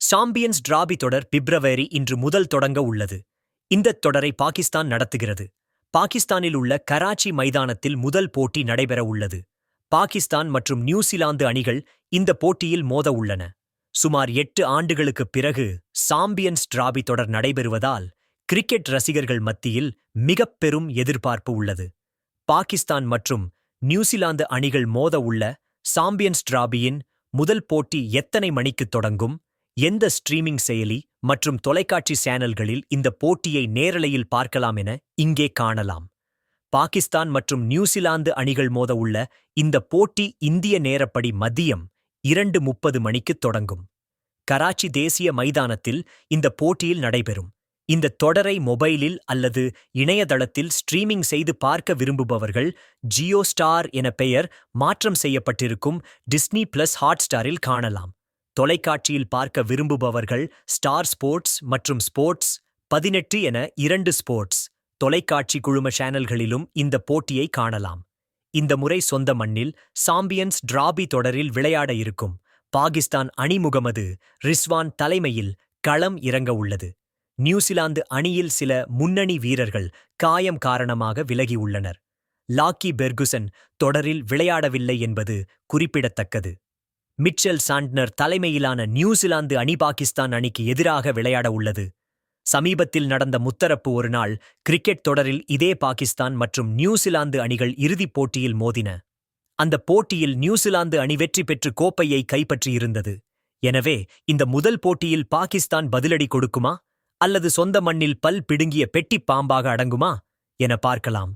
Champions trophy தொடர் பிப்ரவரி இன்று முதல் தொடங்க உள்ளது. இந்தத் தொடரை பாகிஸ்தான் நடத்துகிறது. பாகிஸ்தானில் உள்ள கராச்சி மைதானத்தில் முதல் போட்டி நடைபெற உள்ளது. பாகிஸ்தான் மற்றும் நியூசிலாந்து அணிகள் இந்த போட்டியில் மோத உள்ளன. சுமார் எட்டு ஆண்டுகளுக்குப் பிறகு சாம்பியன்ஸ் டிராபி தொடர் நடைபெறுவதால் கிரிக்கெட் ரசிகர்கள் மத்தியில் மிகப் பெரும் எதிர்பார்ப்பு உள்ளது. பாகிஸ்தான் மற்றும் நியூசிலாந்து அணிகள் மோத உள்ள சாம்பியன்ஸ் டிராபியின் முதல் போட்டி எத்தனை மணிக்கு தொடங்கும்? எந்த ஸ்ட்ரீமிங் செயலி மற்றும் தொலைக்காட்சி சேனல்களில் இந்த போட்டியை நேரலையில் பார்க்கலாம் என இங்கே காணலாம். பாகிஸ்தான் மற்றும் நியூசிலாந்து அணிகள் மோத உள்ள இந்த போட்டி இந்திய நேரப்படி மதியம் இரண்டு முப்பது மணிக்கு தொடங்கும். கராச்சி தேசிய மைதானத்தில் இந்த போட்டியில் நடைபெறும். இந்த தொடரை மொபைலில் அல்லது இணையதளத்தில் ஸ்ட்ரீமிங் செய்து பார்க்க விரும்புபவர்கள் ஜியோ ஸ்டார் என பெயர் மாற்றம் செய்யப்பட்டிருக்கும் டிஸ்னி பிளஸ் ஹாட்ஸ்டாரில் காணலாம். தொலைக்காட்சியில் பார்க்க விரும்புபவர்கள் ஸ்டார் ஸ்போர்ட்ஸ் மற்றும் ஸ்போர்ட்ஸ் பதினெட்டு என இரண்டு ஸ்போர்ட்ஸ் தொலைக்காட்சி குழும சேனல்களிலும் இந்த போட்டியை காணலாம். இந்த முறை சொந்த மண்ணில் சாம்பியன்ஸ் டிராபி தொடரில் விளையாட இருக்கும். பாகிஸ்தான் அணி முகமது ரிஸ்வான் தலைமையில் களம் இறங்க உள்ளது. நியூசிலாந்து அணியில் சில முன்னணி வீரர்கள் காயம் காரணமாக விலகியுள்ளனர் லாக்கி பெர்குசன் தொடரில் விளையாடவில்லை என்பது குறிப்பிடத்தக்கது. மிச்சல் சாண்ட்னர் தலைமையிலான நியூசிலாந்து அணி பாகிஸ்தான் அணிக்கு எதிராக விளையாட உள்ளது. சமீபத்தில் நடந்த முத்தரப்பு ஒருநாள் கிரிக்கெட் தொடரில் இதே பாகிஸ்தான் மற்றும் நியூசிலாந்து அணிகள் இறுதிப் போட்டியில் மோதின. அந்த போட்டியில் நியூசிலாந்து அணி வெற்றி பெற்று கோப்பையை கைப்பற்றியிருந்தது. எனவே இந்த முதல் போட்டியில் பாகிஸ்தான் பதிலடி கொடுக்குமா? அல்லது சொந்த மண்ணில் பல் பிடுங்கிய பெட்டிப் பாம்பாக அடங்குமா? என பார்க்கலாம்.